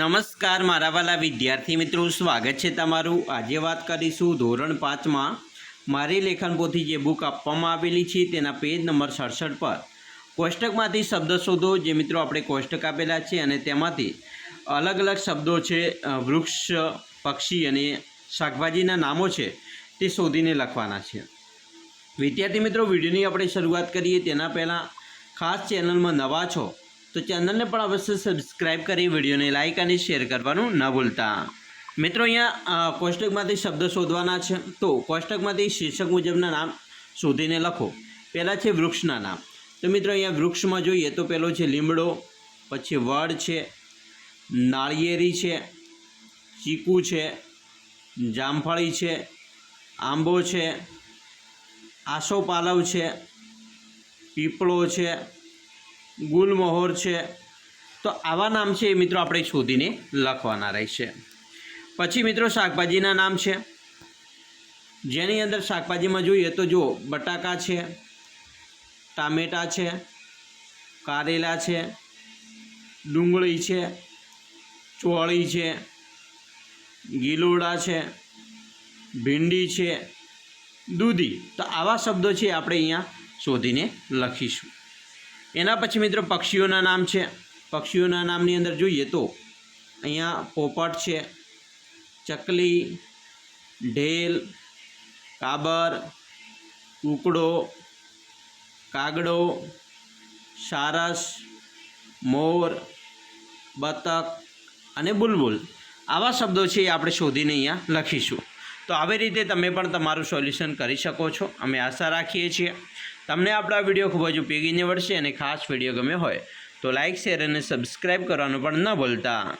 નમસ્કાર, મારા વાલા વિદ્યાર્થી મિત્રો. સ્વાગત છે તમારું. આજે વાત કરીશું ધોરણ પાંચમાં મારી લેખન પોથી જે બુક આપવામાં આવેલી છે, તેના પેજ નંબર સડસઠ પર. કોષ્ટકમાંથી શબ્દ શોધો, જે મિત્રો આપણે કોષ્ટક આપેલા છે, અને તેમાંથી અલગ અલગ શબ્દો છે વૃક્ષ, પક્ષી અને શાકભાજીના નામો છે, તે શોધીને લખવાના છે. વિદ્યાર્થી મિત્રો, વિડીયોની આપણે શરૂઆત કરીએ. તેના પહેલાં, ખાસ ચેનલમાં નવા છો તો ચેનલને પણ અવશ્ય સબસ્ક્રાઇબ કરી, વિડીયોને લાઇક અને શેર કરવાનું ન ભૂલતા. મિત્રો અહીંયા કોષ્ટકમાંથી શબ્દ શોધવાના છે. તો કોષ્ટકમાંથી શીર્ષક મુજબના નામ શોધીને લખો. પહેલાં છે વૃક્ષના નામ. તો મિત્રો અહીંયા વૃક્ષમાં જોઈએ તો પહેલો છે લીમડો, પછી વડ છે, નાળિયેરી છે, ચીકુ છે, જામફળી છે, આંબો છે, આસોપાલવ છે, પીપળો છે ગુલમહોર છે. તો આવા નામ છે એ મિત્રો આપણે શોધીને લખવાના રહેશે. પછી મિત્રો શાકભાજીના નામ છે. જેની અંદર શાકભાજીમાં જોઈએ તો જો બટાકા છે, ટામેટાં છે, કારેલા છે, ડુંગળી છે, ચોળી છે, ગીલોડા છે, ભીંડી છે, દૂધી. તો આવા શબ્દો છે આપણે અહીંયા શોધીને લખીશું. એના પછી મિત્રો પક્ષીઓના નામ છે. પક્ષીઓના નામની અંદર જોઈએ તો અહીંયા પોપટ છે, ચકલી, ઢેલ, કાબર, કૂકડો, કાગડો, સારસ, મોર, બતક અને બુલબુલ. આવા શબ્દો છે એ આપણે શોધીને અહીંયા લખીશું. તો આવી રીતે તમે પણ તમારું સોલ્યુશન કરી શકો છો. અમે આશા રાખીએ છીએ. તમને આપણા વીડિયો ખૂબ જ ઉપયોગી નીવડશે અને ખાસ વીડિયો ગમે હોય તો લાઇક શેર અને સબસ્ક્રાઈબ કરવાનું પણ ન ભૂલતા.